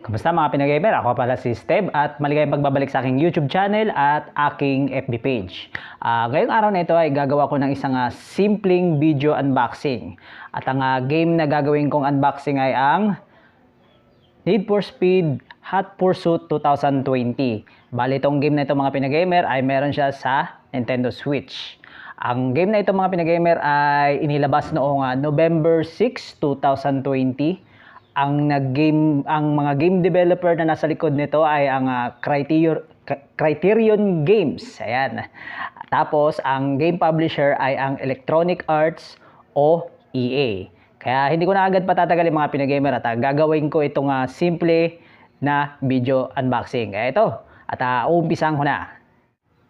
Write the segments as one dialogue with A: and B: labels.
A: Kamusta mga Pinagamer? Ako pala si Steve at maligayang pagbabalik sa aking YouTube channel at aking FB page. Ah, ngayong araw na ito ay gagawa ko ng isang ah, simpleng video unboxing. At ang ah, game na gagawin kong unboxing ay ang Need for Speed Hot Pursuit 2020. Bali itong game na ito mga Pinagamer ay meron siya sa Nintendo Switch. Ang game na ito mga Pinagamer ay inilabas noong ah, November 6, 2020 ang nag-game ang mga game developer na nasa likod nito ay ang ah, Criterion Criterion Games. Ayan. Tapos ang game publisher ay ang Electronic Arts o EA. Kaya hindi ko na agad patatagalin mga pinagamer at ah, gagawin ko itong ah, simple na video unboxing. Kaya ito, at uh, uumpisahan ko na.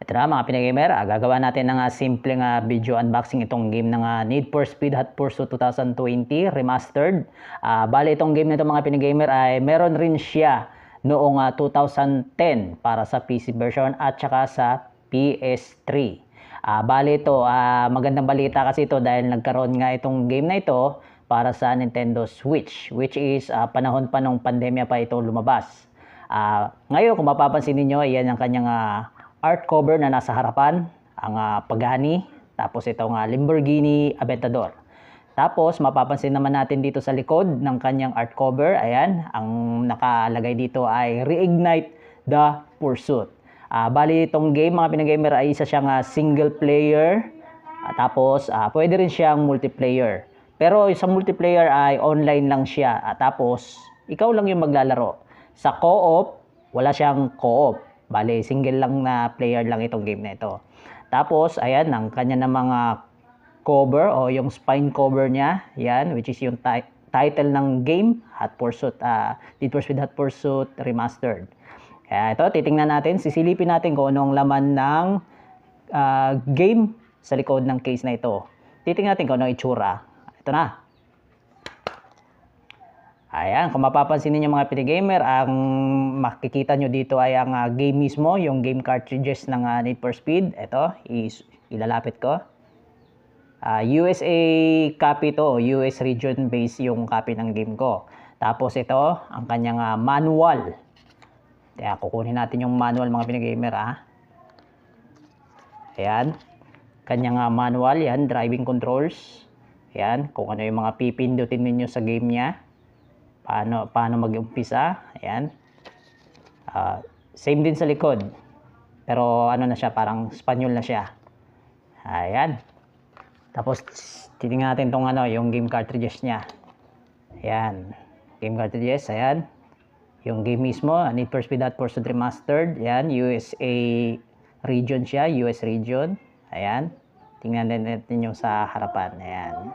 A: Ito na mga pinagamer, ah, gagawa natin ng ah, simpleng ah, video unboxing itong game ng ah, Need for Speed Hot Pursuit 2020 Remastered. Ah, bali itong game nito mga pinagamer ay meron rin siya noong ah, 2010 para sa PC version at saka sa PS3. Ah, bali ito, ah, magandang balita kasi ito dahil nagkaroon nga itong game na ito para sa Nintendo Switch which is ah, panahon pa nung pandemya pa ito lumabas. Ah, ngayon kung mapapansin niyo, ayan ang kanyang ah, art cover na nasa harapan, ang ah, Pagani, tapos itong ah, Lamborghini Aventador. Tapos mapapansin naman natin dito sa likod ng kanyang art cover, ayan, ang nakalagay dito ay Reignite the Pursuit. Ah, bali itong game mga pinagamer ay isa siyang ah, single player, Ah, tapos ah, pwede rin siyang multiplayer. Pero sa multiplayer ay online lang siya. Ah, tapos ikaw lang yung maglalaro. Sa co-op, wala siyang co-op. Bale, single lang na player lang itong game na ito. Tapos, ayan, ang kanya na mga cover o yung spine cover niya, yan, which is yung ti- title ng game, Hot Pursuit, uh, Need for Speed Hot Pursuit Remastered. Kaya ito, titingnan natin, sisilipin natin kung anong laman ng ah, game sa likod ng case na ito. Titingnan natin kung anong itsura. Ito na. Ayan, kung mapapansin niyo mga pinigamer, ang makikita nyo dito ay ang ah, game mismo, yung game cartridges ng ah, Need for Speed. Ito, is, ilalapit ko. Ah, USA copy to, US region based yung copy ng game ko. Tapos ito, ang kanyang ah, manual. Kaya kukunin natin yung manual mga pinigamer ah. Ayan. Kanyang ah, manual, yan, driving controls. Ayan, kung ano yung mga pipindutin ninyo sa game niya paano paano mag-umpisa. Ayan. Ah, same din sa likod. Pero ano na siya, parang Spanyol na siya. Ayan. Tapos titingnan natin tong ano, yung game cartridges niya. Ayan. Game cartridges, ayan. Yung game mismo, Need for Speed Hot Pursuit Remastered. Ayan, USA region siya, US region. Ayan. Tingnan natin yung sa harapan. Ayan.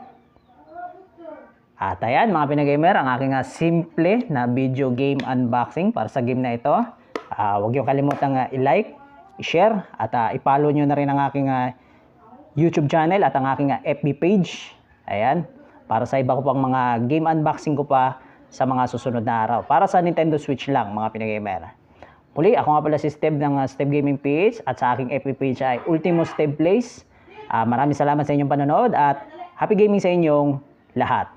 A: At ayan mga pinagamer, ang aking ah, simple na video game unboxing para sa game na ito. Ah, huwag niyo kalimutan ah, i-like, i-share at ah, i-follow niyo na rin ang aking ah, YouTube channel at ang aking ah, FB page. Ayan, para sa iba ko pang mga game unboxing ko pa sa mga susunod na araw. Para sa Nintendo Switch lang mga pinagamer. Muli, ako nga pala si Steve ng uh, Steve Gaming PH at sa aking FB page ay Ultimo Steve Plays. Ah, maraming salamat sa inyong panonood at happy gaming sa inyong lahat.